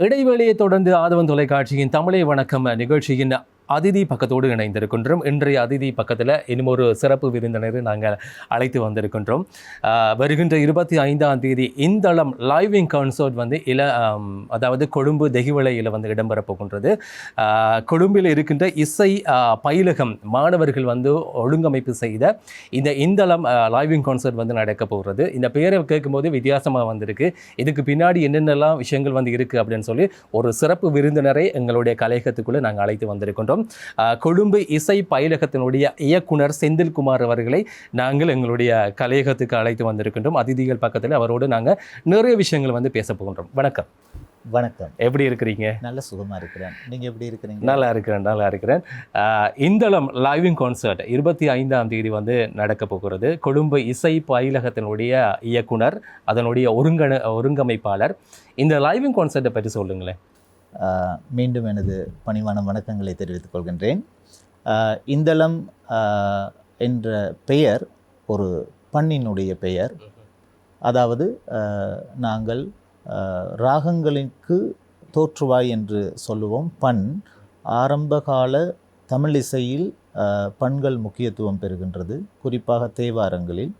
இடைவேளையை தொடர்ந்து ஆதவன் தொலைக்காட்சியின் தமிழை வணக்கம் நிகழ்ச்சியின் அதிதி பக்கத்தோடு இணைந்திருக்கின்றோம். இன்றைய அதிதி பக்கத்தில் இன்னும் ஒரு சிறப்பு விருந்தினரை நாங்கள் அழைத்து வந்திருக்கின்றோம். வருகின்ற இருபத்தி ஐந்தாம் தேதி இந்தளம் லைவிங் கான்சர்ட் வந்து இல அதாவது கொழும்பு தெகிவளையில் வந்து இடம்பெறப் போகின்றது. கொழும்பில் இருக்கின்ற இசை பயிலகம் மாணவர்கள் வந்து ஒழுங்கமைப்பு செய்த இந்த இந்தளம் லைவிங் கான்சர்ட் வந்து நடக்க போகிறது. இந்த பேரை கேட்கும்போது வித்தியாசமாக வந்திருக்கு. இதுக்கு பின்னாடி என்னென்னலாம் விஷயங்கள் வந்து இருக்குது அப்படின்னு சொல்லி ஒரு சிறப்பு விருந்தினரை எங்களுடைய கலையகத்துக்குள்ளே நாங்கள் அழைத்து வந்திருக்கின்றோம். ஆஹ் கொழும்பு இசை பயிலகத்தினுடைய இயக்குனர் செந்தில்குமார் அவர்களை நாங்கள் எங்களுடைய கலையகத்துக்கு அழைத்து வந்திருக்கின்றோம். அதிதிகள் பக்கத்தில் அவரோடு நாங்கள் நிறைய விஷயங்கள் வந்து பேச போகின்றோம். வணக்கம். வணக்கம். எப்படி இருக்கிறீங்க? நல்ல சுகமா இருக்கிறேன். நீங்க எப்படி இருக்கிறீங்க? நல்லா இருக்கிறேன் நல்லா இருக்கிறேன். இந்தளம் லைவிங் கான்சர்ட் இருபத்தி ஐந்தாம் தேதி வந்து நடக்க போகிறது. கொழும்பு இசை பயிலகத்தினுடைய இயக்குனர் அதனுடைய ஒருங்கண ஒருங்கமைப்பாளர். இந்த லைவிங் கான்சர்ட்டை பற்றி சொல்லுங்களேன். மீண்டும் எனது பணிவான வணக்கங்களை தெரிவித்துக் கொள்கின்றேன். இந்தளம் என்ற பெயர் ஒரு பண்ணினுடைய பெயர். அதாவது நாங்கள் ராகங்களுக்கு தோற்றுவாய் என்று சொல்லுவோம் பண். ஆரம்பகால தமிழிசையில் பண்கள் முக்கியத்துவம் பெறுகின்றது. குறிப்பாக தேவாரங்களில்.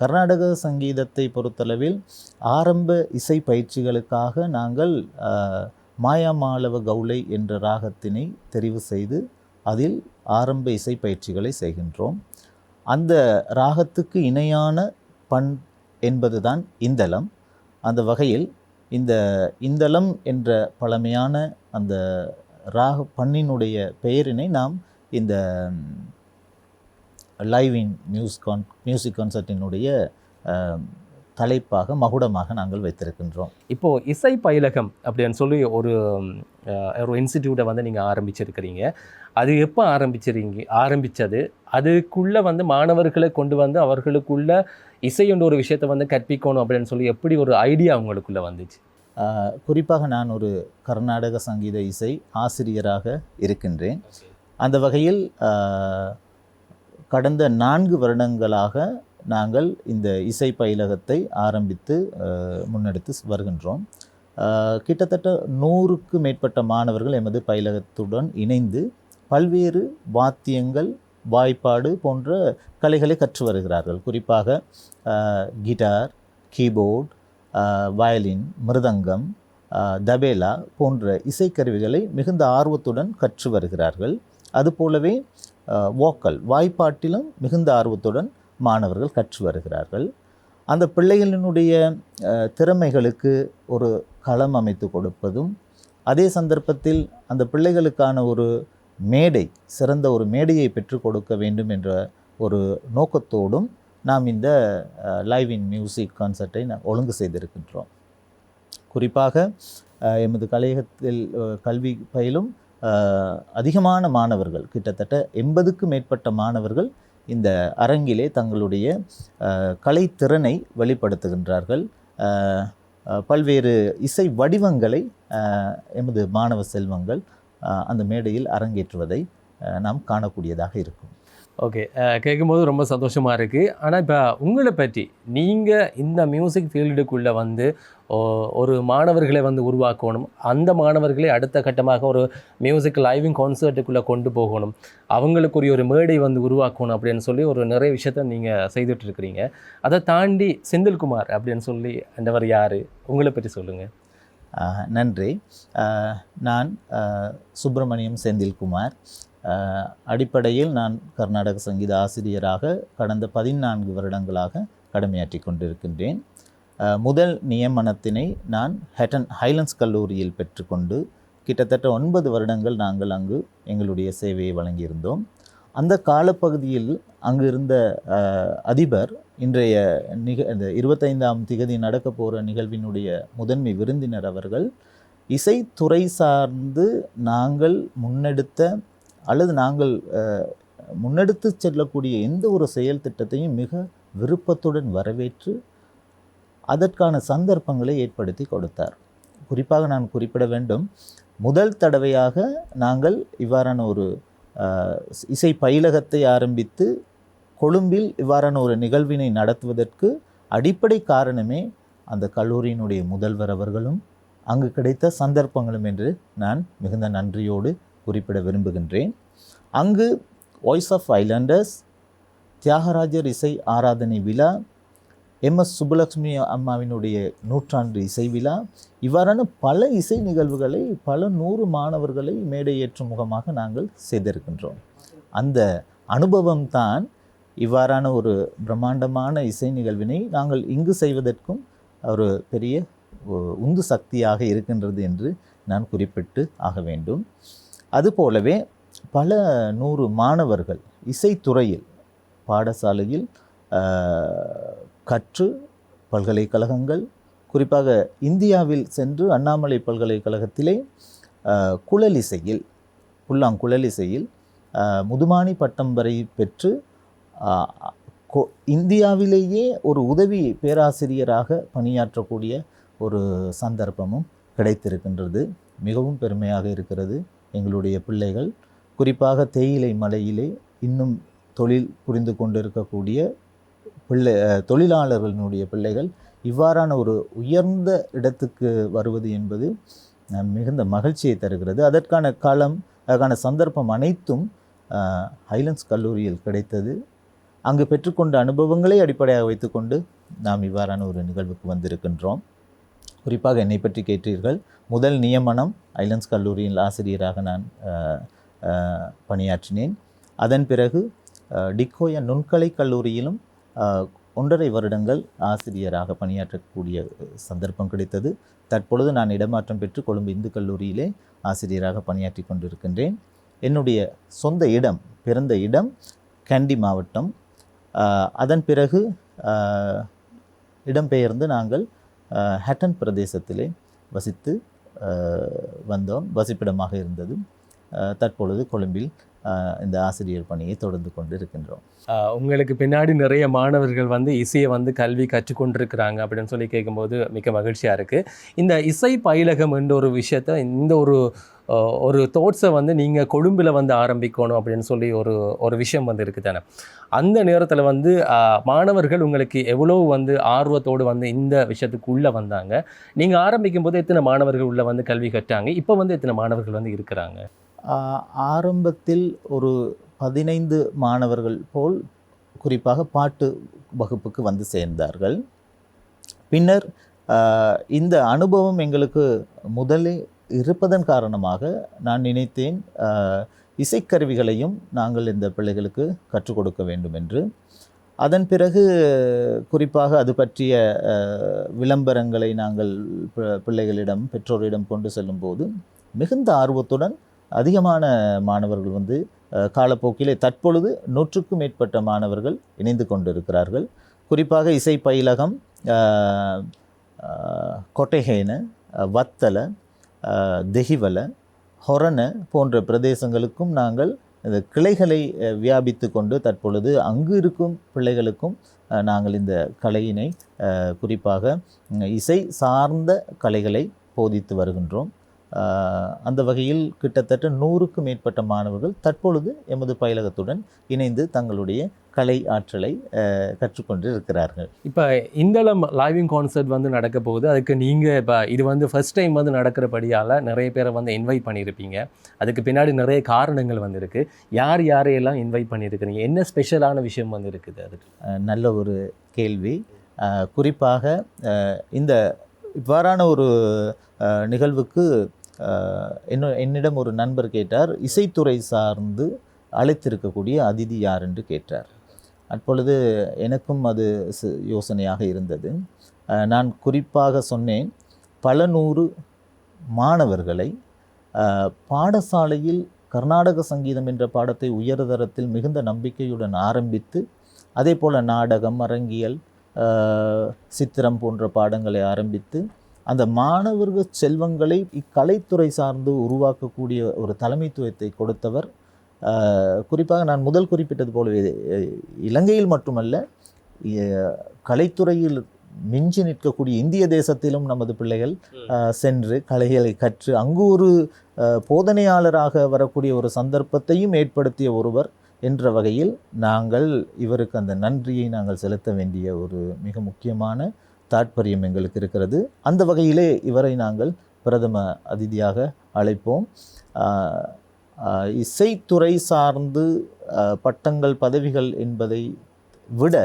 கர்நாடக சங்கீதத்தை பொறுத்தளவில் ஆரம்ப இசை பயிற்சிகளுக்காக நாங்கள் மாயாமாளவ கவுளை என்ற ராகத்தினை தெரிவு செய்து அதில் ஆரம்ப இசை பயிற்சிகளை செய்கின்றோம். அந்த ராகத்துக்கு இணையான பண் என்பதுதான் இந்தளம். அந்த வகையில் இந்த இந்தளம் என்ற பழமையான அந்த ராக பண்ணினுடைய பெயரினை நாம் இந்த live in muse con music கான்சர்ட்டினுடைய தலைப்பாக மகுடமாக நாங்கள் வைத்திருக்கின்றோம். இப்போ இசை பயிலகம் அப்படின்னு சொல்லி ஒரு ஒரு இன்ஸ்டிடியூட்டை வந்து நீங்கள் ஆரம்பிச்சிருக்கிறீங்க. அது எப்போ ஆரம்பிச்சிருங்க ஆரம்பித்தது அதுக்குள்ளே வந்து மாணவர்களை கொண்டு வந்து அவர்களுக்குள்ள இசை என்ற ஒரு விஷயத்தை வந்து கற்பிக்கணும் அப்படின்னு சொல்லி எப்படி ஒரு ஐடியா அவங்களுக்குள்ள வந்துச்சு? குறிப்பாக நான் ஒரு கர்நாடக சங்கீத இசை ஆசிரியராக இருக்கின்றேன். அந்த வகையில் கடந்த நான்கு வருடங்களாக நாங்கள் இந்த இசை பயிலகத்தை ஆரம்பித்து முன்னெடுத்து வருகின்றோம். கிட்டத்தட்ட நூறுக்கு மேற்பட்ட மாணவர்கள் எமது பயிலகத்துடன் இணைந்து பல்வேறு வாத்தியங்கள் வாய்ப்பாடு போன்ற கலைகளை கற்று வருகிறார்கள். குறிப்பாக guitar keyboard violin mridangam tabla போன்ற இசைக்கருவிகளை மிகுந்த ஆர்வத்துடன் கற்று வருகிறார்கள். அதுபோலவே வோக்கல் வாய்ப்பாட்டிலும் மிகுந்த ஆர்வத்துடன் மாணவர்கள் கற்று வருகிறார்கள். அந்த பிள்ளைகளினுடைய திறமைகளுக்கு ஒரு களம் அமைத்து கொடுப்பதும் அதே சந்தர்ப்பத்தில் அந்த பிள்ளைகளுக்கான ஒரு மேடை சிறந்த ஒரு மேடையை பெற்றுக் கொடுக்க வேண்டும் என்ற ஒரு நோக்கத்தோடும் நாம் இந்த லைவ் இன் மியூசிக் கான்சர்ட்டை நான் ஒழுங்கு செய்திருக்கின்றோம். குறிப்பாக எமது கலையகத்தில் கல்வி பயிலும் அதிகமான மாணவர்கள் கிட்டத்தட்ட எண்பதுக்கு மேற்பட்ட மாணவர்கள் இந்த அரங்கிலே தங்களுடைய கலைத்திறனை வெளிப்படுத்துகின்றார்கள். பல்வேறு இசை வடிவங்களை எமது மாணவ செல்வங்கள் அந்த மேடையில் அரங்கேற்றுவதை நாம் காணக்கூடியதாக இருக்கும். ஓகே கேட்கும்போது ரொம்ப சந்தோஷமாக இருக்குது ஆனால் இப்போ உங்களை பற்றி நீங்கள் இந்த மியூசிக் ஃபீல்டுக்குள்ளே வந்து ஓ- ஒரு மாணவர்களை வந்து உருவாக்கணும். அந்த மாணவர்களை அடுத்த கட்டமாக ஒரு மியூசிக் லைவிங் கான்சர்ட்டுக்குள்ளே கொண்டு போகணும். அவங்களுக்குரிய ஒரு மேடை வந்து உருவாக்கணும் அப்படின்னு சொல்லி ஒரு நிறைய விஷயத்த நீங்கள் செய்துட்ருக்கிறீங்க அதை தாண்டி செந்தில்குமார் அப்படின்னு சொல்லி அந்தவர் யார்? உங்களை பற்றி சொல்லுங்கள் நன்றி. நான் சுப்பிரமணியம் செந்தில்குமார். அடிப்படையில் நான் கர்நாடக சங்கீத ஆசிரியராக கடந்த பதினான்கு வருடங்களாக கடமையாற்றி கொண்டிருக்கின்றேன். முதல் நியமனத்தினை நான் ஹெட்டன் ஹைலண்ட்ஸ் கல்லூரியில் பெற்றுக்கொண்டு கிட்டத்தட்ட ஒன்பது வருடங்கள் நாங்கள் அங்கு எங்களுடைய சேவையை வழங்கியிருந்தோம். அந்த காலப்பகுதியில் அங்கு இருந்த அதிபர் இன்றைய நிக இந்த இருபத்தைந்தாம் திகதி நடக்க போகிற நிகழ்வினுடைய முதன்மை விருந்தினர் அவர்கள். இசைத்துறை சார்ந்து நாங்கள் முன்னெடுத்த அல்லது நாங்கள் முன்னெடுத்து செல்லக்கூடிய எந்த ஒரு செயல் திட்டத்தையும் மிக விருப்பத்துடன் வரவேற்று அதற்கான சந்தர்ப்பங்களை ஏற்படுத்தி கொடுத்தார். குறிப்பாக நான் குறிப்பிட வேண்டும் முதல் தடவையாக நாங்கள் இவ்வாறான ஒரு இசை பயிலகத்தை ஆரம்பித்து கொழும்பில் இவ்வாறான ஒரு நிகழ்வினை நடத்துவதற்கு அடிப்படை காரணமே அந்த கல்லூரியினுடைய முதல்வர் அவர்களும் அங்கு கிடைத்த சந்தர்ப்பங்களும் என்று நான் மிகுந்த நன்றியோடு குறிப்பிட விரும்புகின்றேன். அங்கு வாய்ஸ் ஆஃப் ஐலாண்டர்ஸ் தியாகராஜர் இசை ஆராதனை விழா எம்எஸ் சுப்புலக்ஷ்மி அம்மாவினுடைய நூற்றாண்டு இசை விழா இவ்வாறான பல இசை நிகழ்வுகளை பல நூறு மாணவர்களை மேடையேற்றும் முகமாக நாங்கள் செய்திருக்கின்றோம். அந்த அனுபவம் தான் இவ்வாறான ஒரு பிரம்மாண்டமான இசை நிகழ்வினை நாங்கள் இங்கு செய்வதற்கும் ஒரு பெரிய உந்து சக்தியாக இருக்கின்றது என்று நான் குறிப்பிட்டு ஆக வேண்டும். அதுபோலவே பல நூறு மாணவர்கள் இசைத்துறையில் பாடசாலையில் கற்று பல்கலைக்கழகங்கள் குறிப்பாக இந்தியாவில் சென்று அண்ணாமலை பல்கலைக்கழகத்திலே குழலிசையில் புல்லாங்குழலிசையில் முதுமானி பட்டம் வரை பெற்று கொ- இந்தியாவிலேயே ஒரு உதவி பேராசிரியராக பணியாற்றக்கூடிய ஒரு சந்தர்ப்பமும் கிடைத்திருக்கின்றது. மிகவும் பெருமையாக இருக்கிறது. எங்களுடைய பிள்ளைகள் குறிப்பாக தேயிலை மலையிலே இன்னும் தொழில் புரிந்து கொண்டிருக்கக்கூடிய பிள்ளை தொழிலாளர்களினுடைய பிள்ளைகள் இவ்வாறான ஒரு உயர்ந்த இடத்துக்கு வருவது என்பது மிகுந்த மகிழ்ச்சியை தருகிறது. அதற்கான களம் அதற்கான சந்தர்ப்பம் அனைத்தும் ஹைலன்ஸ் ஹைலண்ட்ஸ் கல்லூரியில் கிடைத்தது. அங்கு பெற்றுக்கொண்ட அனுபவங்களை அடிப்படையாக வைத்துக்கொண்டு நாம் இவ்வாறான ஒரு நிகழ்வுக்கு வந்திருக்கின்றோம். குறிப்பாக என்னை பற்றி கேட்டீர்கள். முதல் நியமனம் ஐலண்ட்ஸ் கல்லூரியில் ஆசிரியராக நான் பணியாற்றினேன். அதன் பிறகு டிக்கோயா நுண்கலை கல்லூரியிலும் ஒன்றரை வருடங்கள் ஆசிரியராக பணியாற்றக்கூடிய சந்தர்ப்பம் கிடைத்தது. தற்பொழுது நான் இடமாற்றம் பெற்று கொழும்பு இந்து கல்லூரியிலே ஆசிரியராக பணியாற்றி கொண்டிருக்கின்றேன். என்னுடைய சொந்த இடம் பிறந்த இடம் கண்டி மாவட்டம். அதன் பிறகு இடம்பெயர்ந்து நாங்கள் ஹட்டன் பிரதேசத்திலே வசித்து வந்தோம். வசிப்பிடமாக இருந்தது. தற்பொழுது கொழும்பில் இந்த ஆசிரியர் பணியை தொடர்ந்து கொண்டு இருக்கின்றோம் உங்களுக்கு பின்னாடி நிறைய மாணவர்கள் வந்து இசையை வந்து கல்வி கற்றுக்கொண்டிருக்கிறாங்க அப்படின்னு சொல்லி கேட்கும்போது மிக மகிழ்ச்சியாக இருக்குது இந்த இசை பயிலகம் என்ற ஒரு விஷயத்தை இந்த ஒரு ஒரு தோட்ஸை வந்து நீங்கள் கொழும்பில் வந்து ஆரம்பிக்கணும் அப்படின்னு சொல்லி ஒரு ஒரு விஷயம் வந்து இருக்குது தானே? அந்த நேரத்தில் வந்து மாணவர்கள் உங்களுக்கு எவ்வளோ வந்து ஆர்வத்தோடு வந்து இந்த விஷயத்துக்கு உள்ளே வந்தாங்க? நீங்கள் ஆரம்பிக்கும் போது எத்தனை மாணவர்கள் உள்ளே வந்து கல்வி கற்றாங்க? இப்போ வந்து எத்தனை மாணவர்கள் வந்து இருக்கிறாங்க? ஆரம்பத்தில் ஒரு பதினைந்து மாணவர்கள் போல் குறிப்பாக பாட்டு வகுப்புக்கு வந்து சேர்ந்தார்கள். பின்னர் இந்த அனுபவம் எங்களுக்கு முதலே இருப்பதன் காரணமாக நான் நினைத்தேன் இசைக்கருவிகளையும் நாங்கள் இந்த பிள்ளைகளுக்கு கற்றுக் கொடுக்க வேண்டும் என்று அதன் பிறகு குறிப்பாக அது பற்றிய விளம்பரங்களை நாங்கள் பி- பிள்ளைகளிடம் பெற்றோரிடம் கொண்டு செல்லும்போது மிகுந்த ஆர்வத்துடன் அதிகமான மாணவர்கள் வந்து காலப்போக்கிலே தற்பொழுது நூற்றுக்கும் மேற்பட்ட மாணவர்கள் இணைந்து கொண்டிருக்கிறார்கள். குறிப்பாக இசை பயிலகம் கொட்டைகேன வத்தலை கொட்டைஹேன தெஹிவல ஹொரன போன்ற பிரதேசங்களுக்கும் நாங்கள் இந்த கிளைகளை வியாபித்து கொண்டு தற்பொழுது அங்கு இருக்கும் பிள்ளைகளுக்கும் நாங்கள் இந்த கலையினை குறிப்பாக இசை சார்ந்த கலைகளை போதித்து வருகின்றோம். அந்த வகையில் கிட்டத்தட்ட நூறுக்கும் மேற்பட்ட மாணவர்கள் தற்பொழுது எமது பயிலகத்துடன் இணைந்து தங்களுடைய கலை ஆற்றலை கற்றுக்கொண்டு இருக்கிறார்கள். இப்போ இந்தளம் லைவிங் கான்சர்ட் வந்து நடக்க போகுது. அதுக்கு நீங்கள் இப்போ இது வந்து ஃபர்ஸ்ட் டைம் வந்து நடக்கிறபடியால் நிறைய பேரை வந்து இன்வைட் பண்ணியிருப்பீங்க அதுக்கு பின்னாடி நிறைய காரணங்கள் வந்திருக்கு. யார் யாரையெல்லாம் இன்வைட் பண்ணியிருக்கிறீங்க என்ன ஸ்பெஷலான விஷயம் வந்து இருக்குது அதுக்கு? நல்ல ஒரு கேள்வி. குறிப்பாக இந்த இவ்வாறான ஒரு நிகழ்வுக்கு என்ன என்னிடம் ஒரு நண்பர் கேட்டார் இசைத்துறை சார்ந்து அழைத்திருக்கக்கூடிய அதிதி யார் என்று கேட்டார். அப்பொழுது எனக்கும் அது யோசனையாக இருந்தது. நான் குறிப்பாக சொன்னேன் பல நூறு மாணவர்களை பாடசாலையில் கர்நாடக சங்கீதம் என்ற பாடத்தை உயர்தரத்தில் மிகுந்த நம்பிக்கையுடன் ஆரம்பித்து அதே போல் நாடகம் அரங்கியல் சித்திரம் போன்ற பாடங்களை ஆரம்பித்து அந்த மாணவர்கள் செல்வங்களை இக்கலைத்துறை சார்ந்து உருவாக்கக்கூடிய ஒரு தலைமைத்துவத்தை கொடுத்தவர். குறிப்பாக நான் முதல் குறிப்பிட்டது போலவே இலங்கையில் மட்டுமல்ல கலைத்துறையில் மிஞ்சி நிற்கக்கூடிய இந்திய தேசத்திலும் நமது பிள்ளைகள் சென்று கலைகளை கற்று அங்கு ஒரு போதனையாளராக வரக்கூடிய ஒரு சந்தர்ப்பத்தையும் ஏற்படுத்திய ஒருவர் என்ற வகையில் நாங்கள் இவருக்கு அந்த நன்றியை நாங்கள் செலுத்த வேண்டிய ஒரு மிக முக்கியமான தாற்பயம் எங்களுக்கு இருக்கிறது. அந்த வகையிலே இவரை நாங்கள் பிரதம அதிதியாக அழைப்போம். இசைத்துறை சார்ந்து பட்டங்கள் பதவிகள் என்பதை விட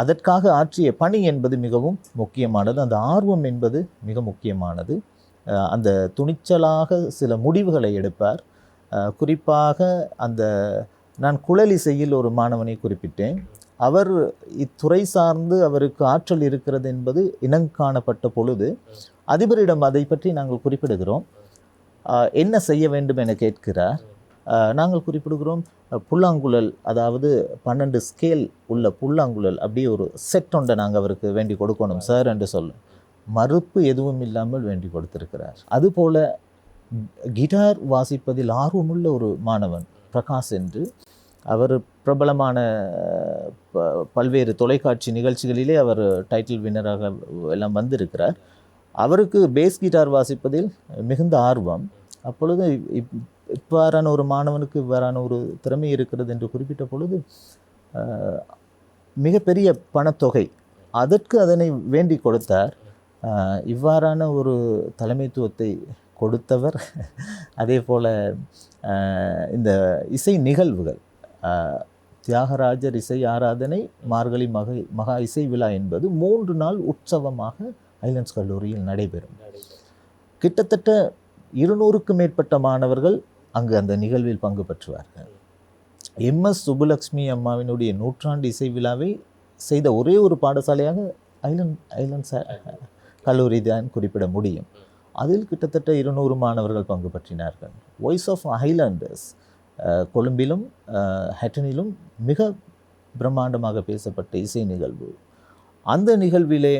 அதற்காக ஆற்றிய பணி என்பது மிகவும் முக்கியமானது. அந்த ஆர்வம் என்பது மிக முக்கியமானது. அந்த துணிச்சலாக சில முடிவுகளை எடுப்பார். குறிப்பாக அந்த நான் குழலிசையில் ஒரு மாணவனை குறிப்பிட்டேன். அவர் இத்துறை சார்ந்து அவருக்கு ஆற்றல் இருக்கிறது என்பது இனங்காணப்பட்ட பொழுது அதிபரிடம் அதை பற்றி நாங்கள் குறிப்பிடுகிறோம். என்ன செய்ய வேண்டும் என கேட்கிறார். நாங்கள் குறிப்பிடுகிறோம் புல்லாங்குழல் அதாவது பன்னெண்டு ஸ்கேல் உள்ள புல்லாங்குழல் அப்படி ஒரு செட் ஒன்றை நாங்கள் அவருக்கு வேண்டி கொடுக்கணும் சார் என்று சொல்லும் மறுப்பு எதுவும் இல்லாமல் வேண்டி கொடுத்திருக்கிறார். அதுபோல கிட்டார் வாசிப்பதில் ஆர்வமுள்ள ஒரு மாணவன் பிரகாஷ் என்று அவர் பிரபலமான ப- பல்வேறு தொலைக்காட்சி நிகழ்ச்சிகளிலே அவர் டைட்டில் வின்னராக எல்லாம் வந்திருக்கிறார். அவருக்கு பேஸ் கிட்டார் வாசிப்பதில் மிகுந்த ஆர்வம். அப்பொழுது இப்- இவ்வாறான ஒரு மாணவனுக்கு இவ்வாறான ஒரு திறமை இருக்கிறது என்று குறிப்பிட்ட பொழுது மிகப்பெரிய பணத்தொகை அதற்கு அதனை வேண்டி கொடுத்தார். இவ்வாறான ஒரு தலைமைத்துவத்தை கொடுத்தவர். அதே போல் இந்த இசை நிகழ்வுகள் தியாகராஜர் இசை ஆராதனை மார்கழி மகை மகா இசை விழா என்பது மூன்று நாள் உற்சவமாக ஐலண்ட்ஸ் கல்லூரியில் நடைபெறும். கிட்டத்தட்ட இருநூறுக்கும் மேற்பட்ட மாணவர்கள் அங்கு அந்த நிகழ்வில் பங்கு பெற்றுவார்கள். எம்எஸ் சுப்புலக்ஷ்மி அம்மாவினுடைய நூற்றாண்டு இசை விழாவை செய்த ஒரே ஒரு பாடசாலையாக ஐலண்ட் ஐலண்ட்ஸ் கல்லூரி தான் குறிப்பிட முடியும். அதில் கிட்டத்தட்ட இருநூறு மாணவர்கள் பங்கு பற்றினார்கள். வாய்ஸ் ஆஃப் ஐலண்டர்ஸ் கொழும்பிலும் ஹட்டனிலும் மிக பிரம்மாண்டமாக பேசப்பட்ட இசை நிகழ்வு. அந்த நிகழ்விலே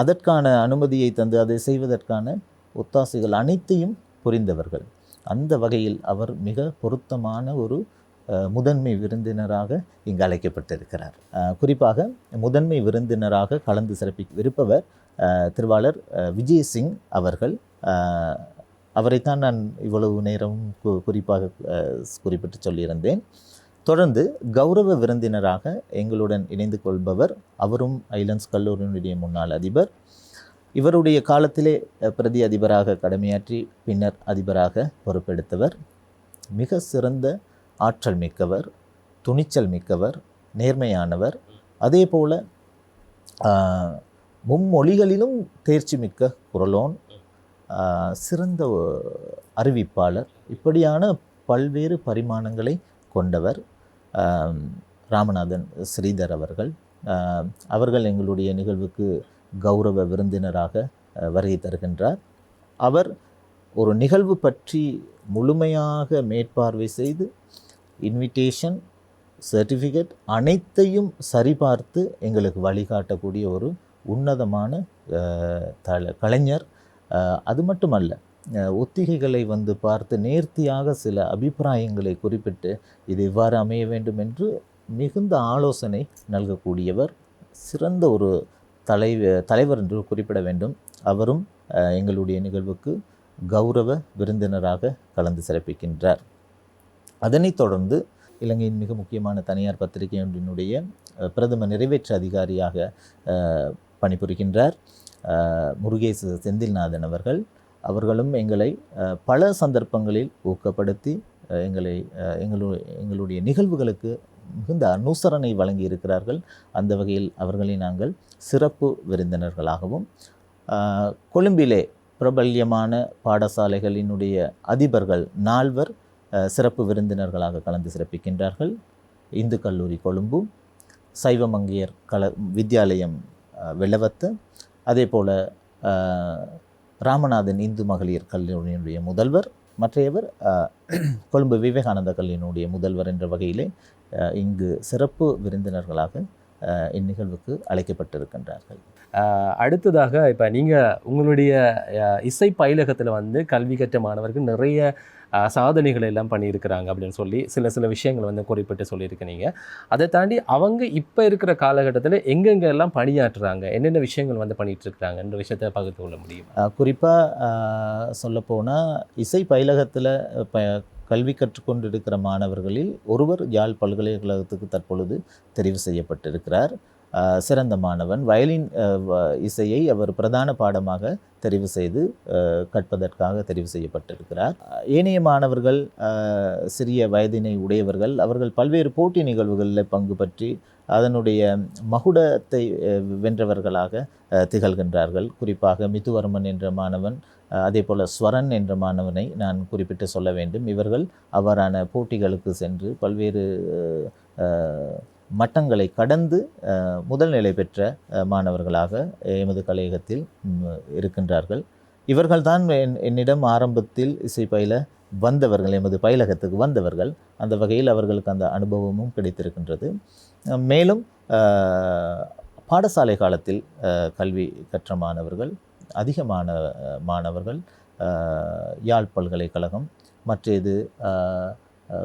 அதற்கான அனுமதியை தந்து அதை செய்வதற்கான ஒத்தாசைகள் அனைத்தையும் புரிந்தவர்கள். அந்த வகையில் அவர் மிக பொருத்தமான ஒரு முதன்மை விருந்தினராக இங்கு அழைக்கப்பட்டிருக்கிறார். குறிப்பாக முதன்மை விருந்தினராக கலந்து சிறப்பிக்க இருப்பவர் திருவாளர் விஜய் சிங் அவர்கள். அவரைத்தான் நான் இவ்வளவு நேரம் கு- குறிப்பாக குறிப்பிட்டு சொல்லியிருந்தேன். தொடர்ந்து கௌரவ விருந்தினராக எங்களுடன் இணைந்து கொள்பவர் அவரும் ஐலண்ட்ஸ் கல்லூரியினுடைய முன்னாள் அதிபர். இவருடைய காலத்திலே பிரதி அதிபராக கடமையாற்றி பின்னர் அதிபராக பொறுப்பெடுத்தவர். மிக சிறந்த ஆற்றல் மிக்கவர் துணிச்சல் மிக்கவர் நேர்மையானவர். அதே போல மும்மொழிகளிலும் தேர்ச்சி மிக்க குரலோன் சிறந்த அறிவிப்பாளர். இப்படியான பல்வேறு பரிமாணங்களை கொண்டவர் ராமநாதன் ஸ்ரீதர் அவர்கள். அவர்கள் எங்களுடைய நிகழ்வுக்கு கௌரவ விருந்தினராக வருகை தருகின்றார். அவர் ஒரு நிகழ்வு பற்றி முழுமையாக மேற்பார்வை செய்து இன்விடேஷன் சர்டிஃபிகேட் அனைத்தையும் சரிபார்த்து எங்களுக்கு வழிகாட்டக்கூடிய ஒரு உன்னதமான தல கலைஞர் அது மட்டுமல்ல ஒத்திகைகளை வந்து பார்த்து நேர்த்தியாக சில அபிப்பிராயங்களை குறிப்பிட்டு இது இவ்வாறு அமைய வேண்டும் என்று மிகுந்த ஆலோசனை நல்கக்கூடியவர் சிறந்த ஒரு தலைவ தலைவர் என்று குறிப்பிட வேண்டும். அவரும் எங்களுடைய நிகழ்வுக்கு கௌரவ விருந்தினராக கலந்து சிறப்பிக்கின்றார். அதனைத் தொடர்ந்து இலங்கையின் மிக முக்கியமான தனியார் பத்திரிகை ஒன்றினுடைய பிரதம நிறைவேற்று அதிகாரியாக பணிபுரிகின்றார். முருகேசு செந்தில்நாதன் அவர்கள் அவர்களும் எங்களை பல சந்தர்ப்பங்களில் ஊக்கப்படுத்தி எங்களை அஹ், எங்களு எங்களுடைய நிகழ்வுகளுக்கு மிகுந்த அனுசரணை வழங்கி இருக்கிறார்கள் அந்த வகையில் அவர்களை நாங்கள் சிறப்பு விருந்தினர்களாகவும் கொழும்பிலே பிரபல்யமான பாடசாலைகளினுடைய அதிபர்கள் நால்வர் சிறப்பு விருந்தினர்களாக கலந்து சிறப்பிக்கின்றார்கள். இந்து கல்லூரி கொழும்பு சைவமங்கையர் கல வித்யாலயம் வெள்ளவத்து அதே போல் ராமநாதன் இந்து மகளிர் கல்லூரியினுடைய முதல்வர் மற்றையவர் கொழும்பு விவேகானந்த கல்லூரியினுடைய முதல்வர் என்ற வகையிலே இங்கு சிறப்பு விருந்தினர்களாக இந்நிகழ்வுக்கு அழைக்கப்பட்டிருக்கின்றார்கள். அடுத்ததாக இப்போ நீங்கள் உங்களுடைய இசை பயிலகத்தில் வந்து கல்வி கற்ற மாணவர்கள் நிறைய சாதனைகள் எல்லாம் பண்ணியிருக்கிறாங்க அப்படின்னு சொல்லி சில சில விஷயங்களை வந்து குறிப்பிட்டு சொல்லியிருக்கிறீங்க அதை தாண்டி அவங்க இப்போ இருக்கிற காலகட்டத்தில் எங்கெங்கெல்லாம் பணியாற்றுறாங்க? என்னென்ன விஷயங்கள் வந்து பண்ணிகிட்டு இருக்கிறாங்கன்ற விஷயத்தை பகிர்ந்து கொள்ள முடியும்? குறிப்பாக சொல்லப்போனால் இசை பயிலகத்தில் ப கல்வி கற்றுக்கொண்டிருக்கிற மாணவர்களில் ஒருவர் யாழ் பல்கலைக்கழகத்துக்கு தற்பொழுது தெரிவு செய்யப்பட்டிருக்கிறார். சிறந்த மாணவன். வயலின் இசையை அவர் பிரதான பாடமாக தெரிவு செய்து கற்பதற்காக தெரிவு செய்யப்பட்டிருக்கிறார். ஏனைய மாணவர்கள் சிறிய வயதினை உடையவர்கள் அவர்கள் பல்வேறு போட்டி நிகழ்வுகளில் பங்கு பற்றி அதனுடைய மகுடத்தை வென்றவர்களாக திகழ்கின்றார்கள். குறிப்பாக மிதுவர்மன் என்ற மாணவன் அதே போல் ஸ்வரன் என்ற மாணவனை நான் குறிப்பிட்டு சொல்ல வேண்டும். இவர்கள் அவ்வாறான போட்டிகளுக்கு சென்று பல்வேறு மட்டங்களை கடந்து முதல்நிலை முதல் நிலை பெற்ற மாணவர்களாக எமது கலையகத்தில் இருக்கின்றார்கள். இவர்கள்தான் என் என்னிடம் ஆரம்பத்தில் இசை பயில வந்தவர்கள் எமது பயிலகத்துக்கு வந்தவர்கள். அந்த வகையில் அவர்களுக்கு அந்த அனுபவமும் கிடைத்திருக்கின்றது. மேலும் பாடசாலை காலத்தில் கல்வி கற்ற மாணவர்கள் அதிகமான மாணவர்கள் யாழ் பல்கலைக்கழகம் மற்றது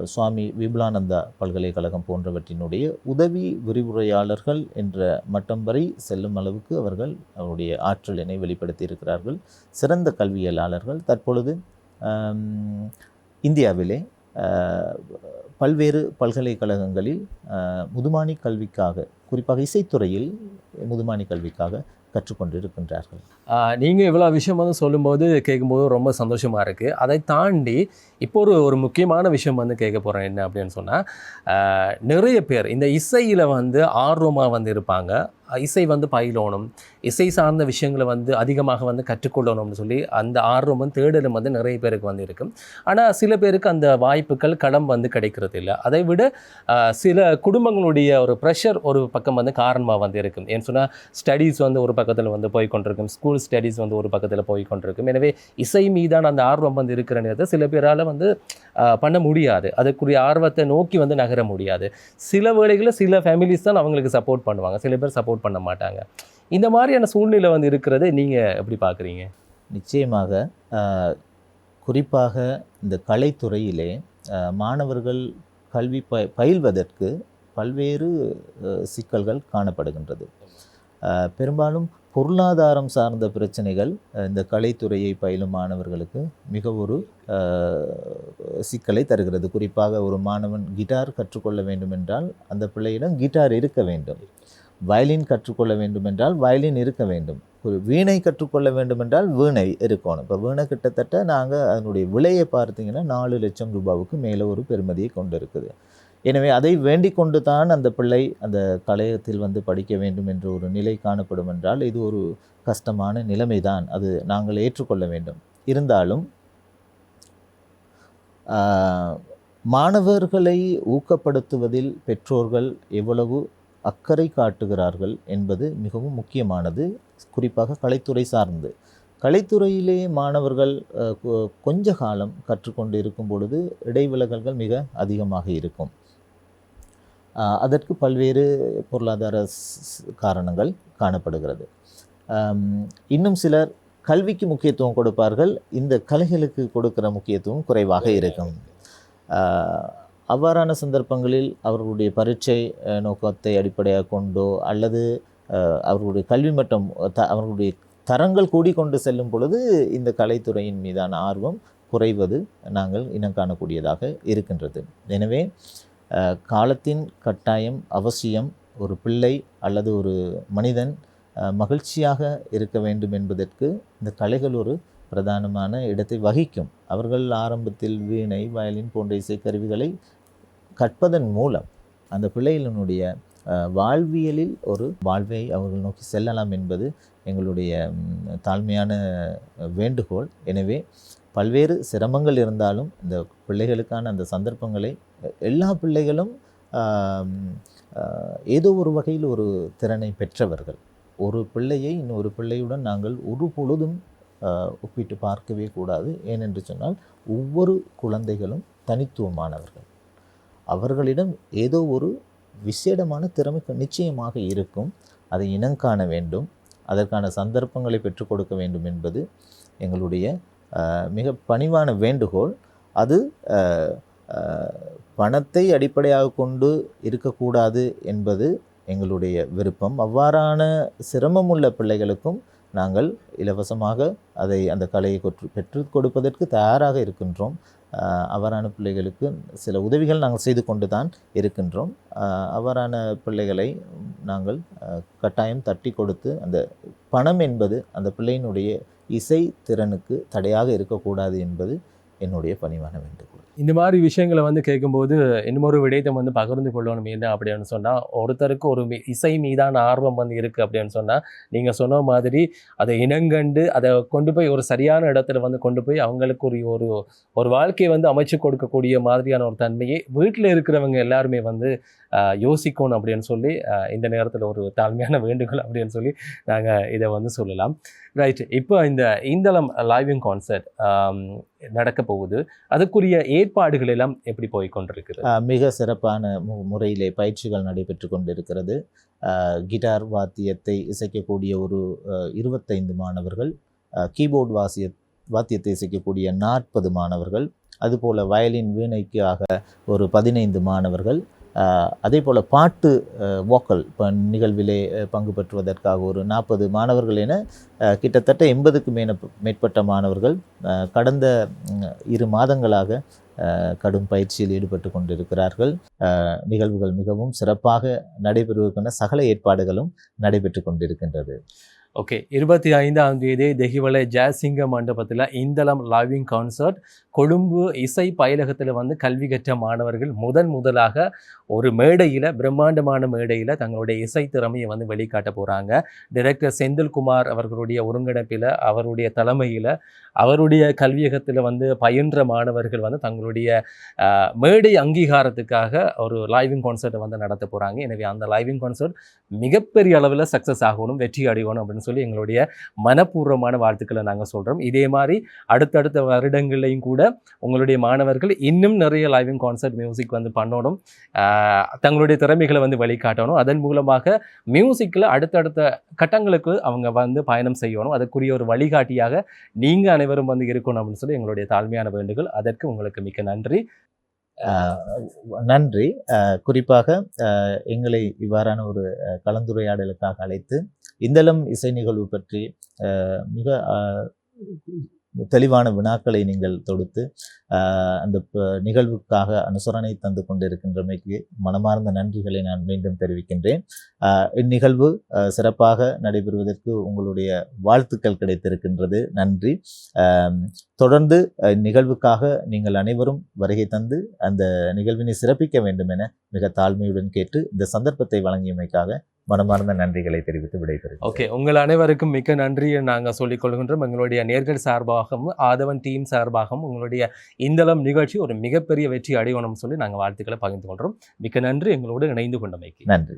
சுவாமி விபுலானந்தா பல்கலைக்கழகம் போன்றவற்றினுடைய உதவி விரிவுரையாளர்கள் என்ற மட்டம் வரை செல்லும் அளவுக்கு அவர்கள் அவருடைய ஆற்றலினை வெளிப்படுத்தி இருக்கிறார்கள். சிறந்த கல்வியலாளர்கள். தற்பொழுது இந்தியாவிலே பல்வேறு பல்கலைக்கழகங்களில் முதுமானி கல்விக்காக குறிப்பாக இசைத்துறையில் முதுமானி கல்விக்காக கற்றுக்கொண்டிருக்கின்றார்கள். நீங்கள் இவ்வளோ விஷயம் வந்து சொல்லும்போது கேட்கும்போது ரொம்ப சந்தோஷமாக இருக்குது அதை தாண்டி இப்போ ஒரு ஒரு முக்கியமான விஷயம் வந்து கேட்க போகிறேன் என்ன அப்படின்னு சொன்னால் நிறைய பேர் இந்த இசையில் வந்து ஆர்வமாக வந்து இருப்பாங்க. இசை வந்து பயிலணும். இசை சார்ந்த விஷயங்களை வந்து அதிகமாக வந்து கற்றுக்கொள்ளணும்னு சொல்லி அந்த ஆர்வமும் தேடலும் வந்து நிறைய பேருக்கு வந்து இருக்கும் ஆனால் சில பேருக்கு அந்த வாய்ப்புகள் களம் வந்து கிடைக்கிறது இல்லை. அதை விட சில குடும்பங்களுடைய ஒரு ப்ரெஷர் ஒரு பக்கம் வந்து காரணமாக வந்து இருக்கும். ஏன்னு சொன்னால் ஸ்டடீஸ் வந்து ஒரு பக்கத்தில் வந்து போய் கொண்டிருக்கும் ஸ்கூல் ஸ்டடீஸ் வந்து ஒரு பக்கத்தில் போய் கொண்டிருக்கும் எனவே இசை மீதான அந்த ஆர்வம் வந்து இருக்கிற நேரத்தை சில பேரால் வந்து பண்ண முடியாது. அதுக்குரிய ஆர்வத்தை நோக்கி வந்து நகர முடியாது. சில வேளைகளில் சில ஃபேமிலிஸ் தான் அவங்களுக்கு சப்போர்ட் பண்ணுவாங்க. சில பேர் சப்போர்ட் பண்ண மாட்டாங்க. இந்த மாதிரியான சூழ்நிலை வந்து இருக்கிறது நீங்கள் எப்படி பார்க்குறீங்க? நிச்சயமாக குறிப்பாக இந்த கலைத்துறையிலே மாணவர்கள் கல்வி ப பயில்வதற்கு பல்வேறு சிக்கல்கள் காணப்படுகின்றது. பெரும்பாலும் பொருளாதாரம் சார்ந்த பிரச்சனைகள் இந்த கலைத்துறையை பயிலும் மாணவர்களுக்கு மிக ஒரு சிக்கலை தருகிறது. குறிப்பாக ஒரு மாணவன் கிட்டார் கற்றுக்கொள்ள வேண்டுமென்றால் அந்த பிள்ளையிடம் கிட்டார் இருக்க வேண்டும். வயலின் கற்றுக்கொள்ள வேண்டுமென்றால் வயலின் இருக்க வேண்டும். ஒரு வீணை கற்றுக்கொள்ள வேண்டுமென்றால் வீணை இருக்கணும். இப்போ வீணை கிட்டத்தட்ட நாங்கள் அதனுடைய விலையை பார்த்தீங்கன்னா நாலு லட்சம் ரூபாவுக்கு மேலே ஒரு பெருமதியை கொண்டு இருக்குது எனவே அதை வேண்டிக் கொண்டு தான் அந்த பிள்ளை அந்த கலையத்தில் வந்து படிக்க வேண்டும் என்ற ஒரு நிலை காணப்படும் என்றால் இது ஒரு கஷ்டமான நிலைமைதான். அது நாங்கள் ஏற்றுக்கொள்ள வேண்டும். இருந்தாலும் மாணவர்களை ஊக்கப்படுத்துவதில் பெற்றோர்கள் எவ்வளவு அக்கறை காட்டுகிறார்கள் என்பது மிகவும் முக்கியமானது. குறிப்பாக கலைத்துறை சார்ந்து. கலைத்துறையிலே மாணவர்கள் கொஞ்ச காலம் கற்றுக்கொண்டு இருக்கும் பொழுது இடைவிலகல்கள் மிக அதிகமாக இருக்கும். அதற்கு பல்வேறு பொருளாதார காரணங்கள் காணப்படுகிறது. இன்னும் சிலர் கல்விக்கு முக்கியத்துவம் கொடுப்பார்கள் இந்த கலைகளுக்கு கொடுக்கிற முக்கியத்துவம் குறைவாக இருக்கும். அவ்வாறான சந்தர்ப்பங்களில் அவர்களுடைய பரீட்சை நோக்கத்தை அடிப்படையாக கொண்டோ அல்லது அவர்களுடைய கல்வி மட்டம் த அவர்களுடைய தரங்கள் கூடிக்கொண்டு செல்லும் பொழுது இந்த கலைத்துறையின் மீதான ஆர்வம் குறைவது நாங்கள் இனம் காணக்கூடியதாக இருக்கின்றது. எனவே காலத்தின் கட்டாயம் அவசியம் ஒரு பிள்ளை அல்லது ஒரு மனிதன் மகிழ்ச்சியாக இருக்க வேண்டும் என்பதற்கு இந்த கலைகள் ஒரு பிரதானமான இடத்தை வகிக்கும். அவர்கள் ஆரம்பத்தில் வீணை வயலின் போன்ற இசைக்கருவிகளை கற்பதன் மூலம் அந்த பிள்ளைகளினுடைய வாழ்வியலில் ஒரு வாழ்வை அவர்கள் நோக்கி செல்லலாம் என்பது எங்களுடைய தாழ்மையான வேண்டுகோள். எனவே பல்வேறு சிரமங்கள் இருந்தாலும் இந்த பிள்ளைகளுக்கான அந்த சந்தர்ப்பங்களை எல்லா பிள்ளைகளும் ஏதோ ஒரு வகையில் ஒரு திறனை பெற்றவர்கள். ஒரு பிள்ளையை இன்னொரு பிள்ளையுடன் நாங்கள் ஒரு பொழுதும் ஒப்பிட்டு பார்க்கவே கூடாது. ஏனென்று சொன்னால் ஒவ்வொரு குழந்தைகளும் தனித்துவமானவர்கள். அவர்களிடம் ஏதோ ஒரு விசேடமான திறமை நிச்சயமாக இருக்கும். அதை இனங்காண வேண்டும். அதற்கான சந்தர்ப்பங்களை பெற்றுக் கொடுக்க வேண்டும் என்பது எங்களுடைய மிக பணிவான வேண்டுகோள். அது பணத்தை அடிப்படையாக கொண்டு இருக்கக்கூடாது என்பது எங்களுடைய விருப்பம். அவ்வாறான சிரமம் உள்ள பிள்ளைகளுக்கும் நாங்கள் இலவசமாக அதை அந்த கலையை கொற்று பெற்றுக் கொடுப்பதற்கு தயாராக இருக்கின்றோம். அவ்வாறான பிள்ளைகளுக்கு சில உதவிகள் நாங்கள் செய்து கொண்டு தான் இருக்கின்றோம் அவ்வாறான பிள்ளைகளை நாங்கள் கட்டாயம் தட்டி கொடுத்து அந்த பணம் என்பது அந்த பிள்ளையினுடைய இசை திறனுக்கு தடையாக இருக்கக்கூடாது என்பது என்னுடைய பணிவான வேண்டுகோள். இந்த மாதிரி விஷயங்களை வந்து கேட்கும்போது இன்னொரு விடயத்தை வந்து பகிர்ந்து கொள்ளணும் என்ன அப்படின்னு சொன்னால் ஒருத்தருக்கு ஒரு இசை மீதான ஆர்வம் வந்து இருக்குது அப்படின்னு சொன்னால் நீங்கள் சொன்ன மாதிரி அதை இனங்கண்டு அதை கொண்டு போய் ஒரு சரியான இடத்துல வந்து கொண்டு போய் அவங்களுக்கு ஒரு ஒரு ஒரு வாழ்க்கையை வந்து அமைச்சு கொடுக்கக்கூடிய மாதிரியான ஒரு தன்மையை வீட்டில் இருக்கிறவங்க எல்லாருமே வந்து யோசிக்கணும் அப்படின்னு சொல்லி இந்த நேரத்தில் ஒரு தாழ்மையான வேண்டுகோள் அப்படின்னு சொல்லி நாங்கள் இதை வந்து சொல்லலாம். ரைட் இப்போ இந்த இந்தளம் லைவிங் கான்சர்ட் நடக்க போகுது. அதுக்குரிய ஏற்பாடுகள் எல்லாம் எப்படி போய் கொண்டிருக்குது மிக சிறப்பான மு- முறையிலே பயிற்சிகள் நடைபெற்று கொண்டிருக்கிறது. கிட்டார் வாத்தியத்தை இசைக்கக்கூடிய ஒரு இருபத்தைந்து மாணவர்கள் கீபோர்டு வாசிய வாத்தியத்தை இசைக்கக்கூடிய நாற்பது மாணவர்கள் அதுபோல் வயலின் வீணைக்காக ஒரு பதினைந்து மாணவர்கள் அதே போல் பாட்டு வோக்கல் இப்போ நிகழ்விலே பங்கு பெற்றுவதற்காக ஒரு நாற்பது மாணவர்கள் என கிட்டத்தட்ட எண்பதுக்கு மேன மேற்பட்ட மாணவர்கள் கடந்த இரு மாதங்களாக கடும் பயிற்சியில் ஈடுபட்டு கொண்டிருக்கிறார்கள். நிகழ்வுகள் மிகவும் சிறப்பாக நடைபெறுவதற்கான சகல ஏற்பாடுகளும் நடைபெற்று கொண்டிருக்கின்றது. ஓகே இருபத்தி ஐந்தாம் தேதி தெஹிவலை ஜாசிங்க மண்டபத்தில் இந்தளம் லாவிங் கான்சர்ட். கொழும்பு இசை பயிலகத்தில் வந்து கல்வி கற்ற மாணவர்கள் முதன் முதலாக ஒரு மேடையில் பிரம்மாண்டமான மேடையில் தங்களுடைய இசை திறமையை வந்து வெளிக்காட்ட போகிறாங்க டைரக்டர் செந்தில்குமார் அவர்களுடைய ஒருங்கிணைப்பில் அவருடைய தலைமையில் அவருடைய கல்வியகத்தில் வந்து பயின்ற மாணவர்கள் வந்து தங்களுடைய மேடை அங்கீகாரத்துக்காக ஒரு லைவிங் கான்சர்ட்டை வந்து நடத்த போகிறாங்க எனவே அந்த லைவிங் கான்சர்ட் மிகப்பெரிய அளவில் சக்ஸஸ் ஆகணும் வெற்றி அடையணும் அப்படின்னு சொல்லி எங்களுடைய மனப்பூர்வமான வாழ்த்துக்களை நாங்கள் சொல்கிறோம் இதே மாதிரி அடுத்தடுத்த வருடங்கள்லையும் கூட உங்களுடைய மாணவர்கள் இன்னும் நிறைய லைவிங் கான்சர்ட் மியூசிக் வந்து பண்ணணும். தங்களுடைய திறமைகளை வந்து வழிகாட்டணும். அதன் மூலமாக மியூசிக்கில் அடுத்தடுத்த கட்டங்களுக்கு அவங்க வந்து பயணம் செய்யணும். அதுக்குரிய ஒரு வழிகாட்டியாக நீங்கள் அனைவரும் வந்து இருக்கணும் அப்படின்னு சொல்லி எங்களுடைய தாழ்மையான வேண்டுகோள். அதற்கு உங்களுக்கு மிக்க நன்றி. நன்றி. குறிப்பாக எங்களை இவ்வாறான ஒரு கலந்துரையாடலுக்காக அழைத்து இந்தளம் இசை நிகழ்வு பற்றி மிக தெளிவான வினாக்களை நீங்கள் தொடுத்து அந்த நிகழ்வுக்காக அனுசரணை தந்து கொண்டிருக்கின்றமைக்கு மனமார்ந்த நன்றிகளை நான் மீண்டும் தெரிவிக்கின்றேன். இந்நிகழ்வு சிறப்பாக நடைபெறுவதற்கு உங்களுடைய வாழ்த்துக்கள் கிடைத்திருக்கின்றது. நன்றி. தொடர்ந்து இந்நிகழ்வுக்காக நீங்கள் அனைவரும் வருகை தந்து அந்த நிகழ்வினை சிறப்பிக்க வேண்டும் என மிக தாழ்மையுடன் கேட்டு இந்த சந்தர்ப்பத்தை வழங்கியமைக்காக மனமார்ந்த நன்றிகளை தெரிவித்து விடைபெறுகிறேன். ஓகே உங்கள் அனைவருக்கும் மிக்க நன்றி. நாங்கள் சொல்லிக் கொள்கின்றோம் எங்களுடைய நேர்கள் சார்பாகவும் ஆதவன் டீம் சார்பாகவும் உங்களுடைய இந்தளம் நிகழ்ச்சி ஒரு மிகப்பெரிய வெற்றி அடையணும்னு சொல்லி நாங்கள் வாழ்த்துக்களை பகிர்ந்து கொள்கிறோம். மிக்க நன்றி. எங்களோடு இணைந்து கொண்டமைக்கு. நன்றி.